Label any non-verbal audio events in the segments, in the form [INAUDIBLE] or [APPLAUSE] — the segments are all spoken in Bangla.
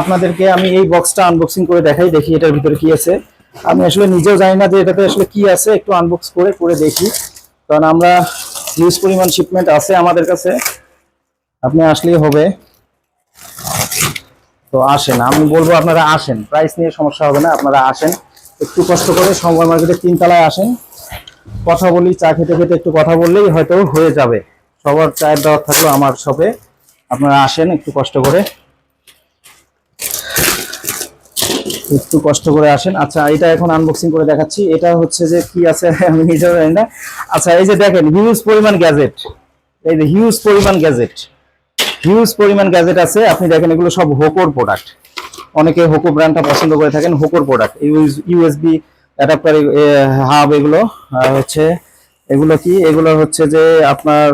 আপনাদেরকে আমি এই বক্সটা আনবক্সিং করে দেখাই, দেখি এটার ভিতরে কি আছে। আমি আসলে নিজেও জানি না যে এটাতে আসলে কি আছে, একটু আনবক্স করে করে দেখি। কারণ আমরা হিউজ পরিমাণ শিপমেন্ট আছে আমাদের কাছে। আপনি আসলেই হবে। তো আসেন, আমি বলব আপনারা আসেন। প্রাইস নিয়ে সমস্যা হবে না, আপনারা আসেন। একটু কষ্ট করে সময় মার্কেটের তিনতলায় আসেন। কথা বলি, চা খেতে খেতে একটু কথা বললেই হয়তো হয়ে যাবে। সবার চায়ের দেওয়ার থাকল আমার শপে। আপনারা আসেন একটু কষ্ট করে। একটু কষ্ট করে আসেন। আচ্ছা এটা এখন আনবক্সিং করে দেখাচ্ছি। এটা হচ্ছে যে কি আছে, [LAUGHS] আমি নিজেও জানি না। আচ্ছা এই যে দেখেন হিউজ পরিমাণ গ্যাজেট এই যে হিউজ পরিমাণ গ্যাজেট হিউজ পরিমাণ গ্যাজেট আছে। আপনি দেখেন, এগুলো সব হোকোর প্রোডাক্ট অনেকে হোকো ব্র্যান্ডটা পছন্দ করে থাকেন হোকোর প্রোডাক্ট ইউএসবি অ্যাডাপ্টার হাব এগুলো হচ্ছে, এগুলো কি? এগুলো হচ্ছে যে আপনার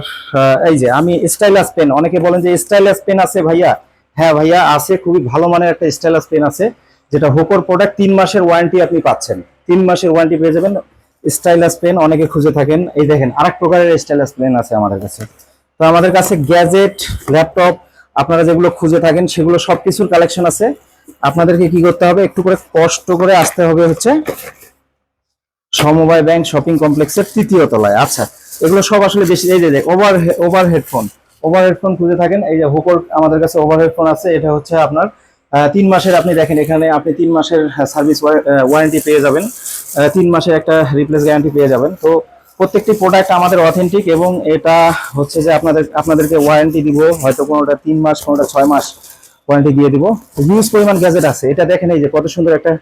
এই যে আমি স্টাইলাস পেন অনেকে বলেন যে স্টাইলাস পেন আছে ভাইয়া। হ্যাঁ ভাইয়া, আছে, খুবই ভালো মানের একটা স্টাইলাস পেন আছে। যেটা হোকোর প্রোডাক্ট তিন মাসের ওয়ারেন্টি আপনি পাচ্ছেন। তিন মাসের ওয়ারেন্টি পেয়ে যাবেন। স্টাইলাস পেন অনেকে খুঁজে থাকেন। এই দেখেন, আরেক প্রকারের স্টাইলাস পেন আছে আমাদের কাছে। তো আমাদের কাছে গ্যাজেট ল্যাপটপ আপনারা যেগুলো খুঁজে থাকেন, সেগুলো সব কিছুর কালেকশন আছে। আপনাদেরকে কি করতে হবে? একটু করে কষ্ট করে আসতে হবে হচ্ছে সমবায় ব্যাংক শপিং কমপ্লেক্সের তৃতীয় তলায়। আচ্ছা এগুলো সব আসলে বেশি এই যে over over headphone over headphone খুঁজে থাকেন। এই যে হুকর আমাদের কাছে ওভার হেডফোন আছে। এটা হচ্ছে আপনার তিন মাসের আপনি দেখেন এখানে আপনি তিন মাসের সার্ভিস ওয়ারেন্টি পেয়ে যাবেন। তিন মাসের একটা রিপ্লেস গ্যারান্টি পেয়ে যাবেন। তো প্রত্যেকটি প্রোডাক্ট আমাদের অথেন্টিক এবং এটা হচ্ছে যে আপনাদের, আপনাদেরকে ওয়ারেন্টি দিব, হয়তো কোনোটা তিন মাস, কোনোটা ছয় মাস ওয়ারেন্টি দিয়ে দিব। হিউজ পরিমাণ গ্যাজেট আছে। এটা দেখেন এই যে কত সুন্দর একটা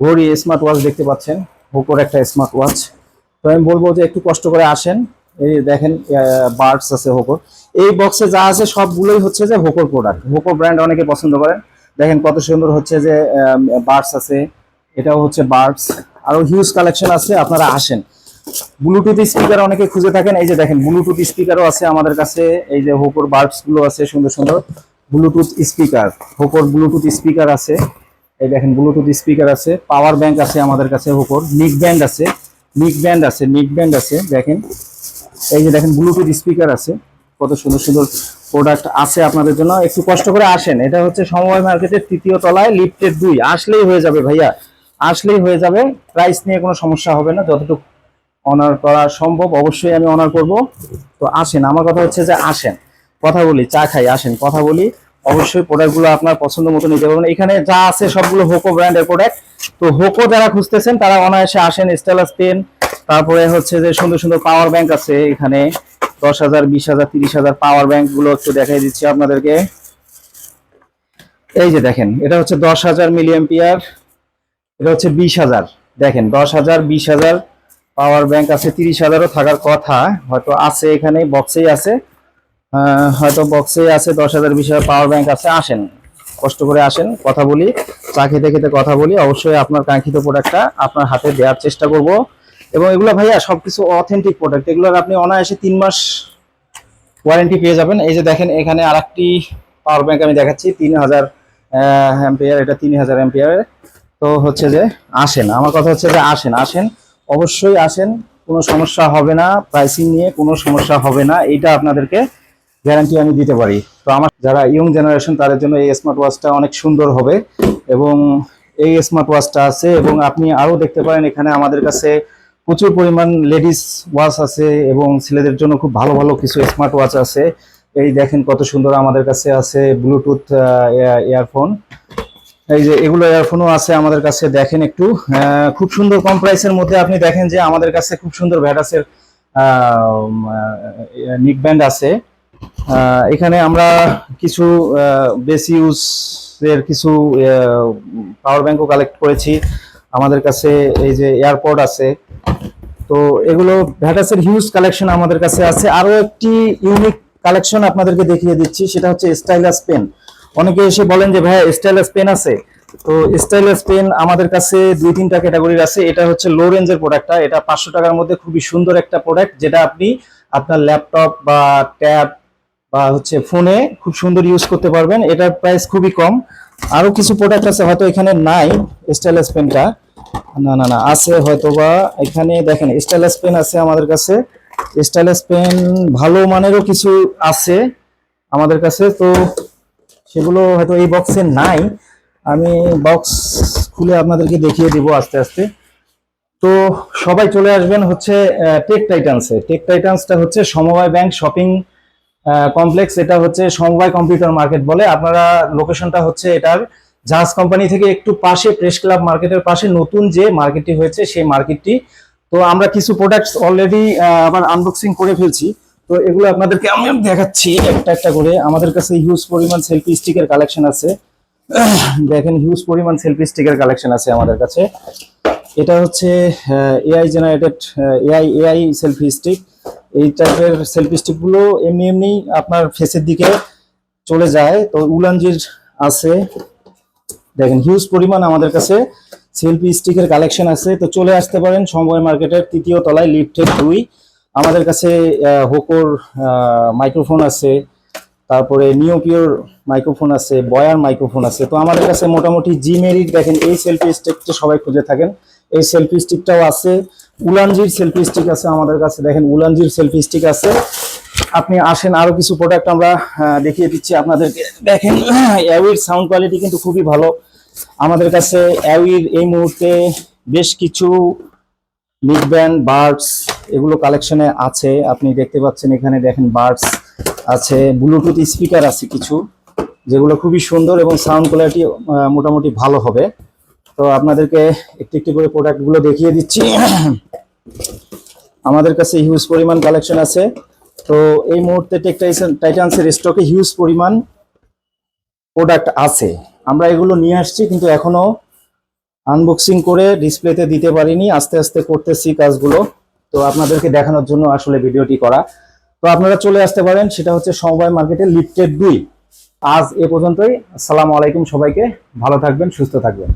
ঘড়ি স্মার্ট ওয়াচ দেখতে পাচ্ছেন। হোকোর একটা স্মার্ট ওয়াচ তো আমি বলব যে একটু কষ্ট করে আসেন। এই দেখেন বার্ডস আছে হোকোর। এই বক্সে যা আছে সবগুলোই হচ্ছে যে হোকোর প্রোডাক্ট হোকো ব্র্যান্ড অনেকে পছন্দ করেন। দেখেন কত সুন্দর হচ্ছে যে বার্ডস আছে। এটাও হচ্ছে বার্ডস। আরও হিউজ কালেকশন আছে, আপনারা আসেন। ব্লুটুথ স্পিকার অনেকে খুঁজে থাকেন। এই যে দেখেন ব্লুটুথ স্পিকারও আছে আমাদের কাছে। এই যে হোকোর বার্ডসগুলো আছে, সুন্দর সুন্দর। ব্লুটুথ স্পিকার হোকোর ব্লুটুথ স্পিকার আছে। এই দেখেন ব্লুটুথ স্পিকার আছে। পাওয়ার ব্যাংক আছে আমাদের কাছে হোকোর নিক ব্যান্ড আছে। নিক ব্যান্ড আছে নিক ব্যান্ড আছে, দেখেন। এই যে দেখেন ব্লুটুথ স্পিকার আছে। কত সুন্দর সুন্দর প্রোডাক্ট আছে আপনাদের জন্য, একটু কষ্ট করে আসেন। এটা হচ্ছে সময় মার্কেটের তৃতীয় তলায় লিফটের দুই। আসলেই হয়ে যাবে ভাইয়া, আসলেই হয়ে যাবে। প্রাইস নিয়ে কোনো সমস্যা হবে না, যতটুকু অনার করা সম্ভব, অবশ্যই আমি অনার করব। তো আসেন, আমার কথা হচ্ছে যে আসেন। কথা বলি, চা খাই, আসেন। কথা বলি, অবশ্যই প্রোডাক্টগুলো আপনার পছন্দ মতো নিতে পারবেন। এখানে যা আছে সবগুলো হোকো ব্র্যান্ডের প্রোডাক্ট তো হোকো যারা খুঁজতেছেন, তারা অনায়াসে আসেন স্টেলাস পেন তারপরে হচ্ছে যে সুন্দর সুন্দর পাওয়ার ব্যাংক আছে এখানে। দশ হাজার, বিশ হাজার, তিরিশ হাজার পাওয়ার ব্যাংকগুলো একটু দেখাই দিচ্ছি আপনাদেরকে। এই যে দেখেন, এটা হচ্ছে দশ হাজার মিলিয়াম্পিয়ার এটা হচ্ছে বিশ হাজার। দেখেন, দশ হাজার, বিশ হাজার পাওয়ার ব্যাংক আছে, তিরিশ হাজারও থাকার কথা। হয়তো আছে এখানে বক্সেই আছে। হয়তো বক্সেই আছে, দশ হাজার, বিশ হাজার পাওয়ার ব্যাংক আছে, আসেন। কষ্ট করে আসেন, কথা বলি। চা খেতে খেতে কথা বলি, অবশ্যই আপনার কাঙ্ক্ষিত প্রোডাক্টটা আপনার হাতে দেওয়ার চেষ্টা করব। এবং এগুলো ভাইয়া সবকিছু অথেন্টিক প্রোডাক্ট এগুলোর আপনি অনায়াসে তিন মাস ওয়ারেন্টি পেয়ে যাবেন। এই যে দেখেন, এখানে আরেকটি পাওয়ার ব্যাংক আমি দেখাচ্ছি, তিন হাজার অ্যাম্পিয়ার এটা তিন হাজার অ্যাম্পিয়ারের তো হচ্ছে যে আসেন, আমার কথা হচ্ছে যে আসেন আসেন, অবশ্যই আসেন, কোনো সমস্যা হবে না প্রাইসিং নিয়ে কোনো সমস্যা হবে না, এইটা আপনাদেরকে গ্যারান্টি আমি দিতে পারি। তো আমার যারা ইয়ং জেনারেশন তাদের জন্য এই স্মার্ট ওয়াচটা অনেক সুন্দর হবে। এবং এই স্মার্ট ওয়াচটা আছে, এবং আপনি আরও দেখতে পারেন, এখানে আমাদের কাছে প্রচুর পরিমাণ লেডিস ওয়াচ আছে এবং ছেলেদের জন্য খুব ভালো ভালো কিছু স্মার্ট ওয়াচ আছে। এই দেখেন কত সুন্দর আমাদের কাছে আছে ব্লুটুথ ইয়ারফোন এই যে এগুলো ইয়ারফোনও আছে আমাদের কাছে, দেখেন একটু। খুব সুন্দর কম প্রাইসের মধ্যে আপনি দেখেন যে আমাদের কাছে খুব সুন্দর ভ্যাটাসের নিক ব্যান্ড আছে। এখানে আমরা কিছু বেসি ইউজ এর কিছু পাওয়ার ব্যাঙ্কও কালেক্ট করেছি। আমাদের কাছে এই যে এয়ারপড আছে। তো এগুলো ভ্যাটাসের হিউজ কালেকশন আমাদের কাছে আছে। আরও একটি ইউনিক কালেকশন আপনাদেরকে দেখিয়ে দিচ্ছি, সেটা হচ্ছে স্টাইলাস পেন অনেকে এসে বলেন যে ভাই স্টাইলাস পেন আছে? তো স্টাইলাস পেন আমাদের কাছে দুই তিনটা ক্যাটাগরির আছে। এটা হচ্ছে লো রেঞ্জের প্রোডাক্টটা এটা পাঁচশো টাকার মধ্যে খুবই সুন্দর একটা প্রোডাক্ট যেটা আপনি আপনার ল্যাপটপ বা ট্যাব বা হচ্ছে ফোনে খুব সুন্দর ইউজ করতে পারবেন। এটার প্রাইস খুবই কম। আরও কিছু প্রোডাক্ট আছে হয়তো এখানে নাই স্টাইলাস পেনটা না না না, আছে হয়তোবা। এখানে দেখেন স্টাইলাস পেন আছে আমাদের কাছে। স্টাইলাস পেন ভালো মানেরও কিছু আছে আমাদের কাছে, তো সেগুলো হয়তো এই বক্সে নাই। আমি বক্স খুলে আপনাদেরকে দেখিয়ে দিব আস্তে আস্তে। তো সবাই চলে আসবেন হচ্ছে টেক টাইটান্সে টেক টাইটান্সটা হচ্ছে সমবায় ব্যাংক শপিং কমপ্লেক্স। এটা হচ্ছে সমবায় কম্পিউটার মার্কেট বলে। আপনারা লোকেশনটা হচ্ছে এটার জাহাজ কোম্পানি থেকে একটু পাশে প্রেস ক্লাব মার্কেটের পাশে নতুন যে মার্কেটটি হয়েছে সেই মার্কেটটি। তো আমরা কিছু প্রোডাক্টস অলরেডি আবার আনবক্সিং করে ফেলছি। তো এগুলো আপনাদেরকে আমি দেখাচ্ছি একটা একটা করে। আমাদের কাছে হিউজ পরিমাণ সেলফি স্টিকের কালেকশন আছে। দেখেন হিউজ পরিমাণ সেলফি স্টিকের কালেকশন আছে আমাদের কাছে। এটা হচ্ছে AI generated AI AI selfie stick এই টাইপের সেলফি স্টিকগুলো এমনি এমনি আপনার ফেসের দিকে চলে যায়। তো উলানজির আছে। দেখেন হিউজ পরিমাণ আমাদের কাছে সেলফি স্টিকের কালেকশন আছে। তো চলে আসতে পারেন সময় মার্কেটের তৃতীয় তলায় লিফটের দুই। আমাদের কাছে হোকোর মাইক্রোফোন আছে। তারপরে নিওপিওর মাইক্রোফোন আছে বয়ার মাইক্রোফোন আছে। তো আমাদের কাছে মোটামুটি জি মেরিট দেখেন, এই সেলফি স্টিকটা সবাই খুঁজে থাকেন। এই সেলফি স্টিকটাও আছে। উলানজির সেলফি স্টিক আছে আমাদের কাছে। দেখেন, উলানজির সেলফি স্টিক আছে। আপনি আসেন আরও কিছু প্রোডাক্ট আমরা দেখিয়ে দিচ্ছি আপনাদেরকে। দেখেন অ্যাউইর সাউন্ড কোয়ালিটি কিন্তু খুবই ভালো। আমাদের কাছে অ্যাউইর এই মুহূর্তে বেশ কিছু মিড ব্যান্ড বার্ডস এগুলো কালেকশনে আছে। আপনি দেখতে পাচ্ছেন এখানে দেখেন বার্ডস আছে ব্লুটুথ স্পিকার আছে কিছু, যেগুলো খুবই সুন্দর এবং সাউন্ড কোয়ালিটি মোটামুটি ভালো হবে। তো আপনাদেরকে একটু একটু করে প্রোডাক্টগুলো দেখিয়ে দিচ্ছি। আমাদের কাছে হিউজ পরিমাণ কালেকশন আছে। তো এই মুহূর্তে টেক টাইটান্সের স্টকে হিউজ পরিমাণ প্রোডাক্ট আছে। আমরা এগুলো নিয়ে আসছি, কিন্তু এখনও আনবক্সিং করে ডিসপ্লেতে দিতে পারিনি। আস্তে আস্তে করতেছি কাজগুলো। তো আপনাদেরকে দেখানোর জন্য আসলে ভিডিওটি করা। তো আপনারা চলে আসতে পারেন, সেটা হচ্ছে সমবায় মার্কেটে লিফটেড দুই আজ এ পর্যন্তই। আসসালামু আলাইকুম সবাইকে। ভালো থাকবেন, সুস্থ থাকবেন।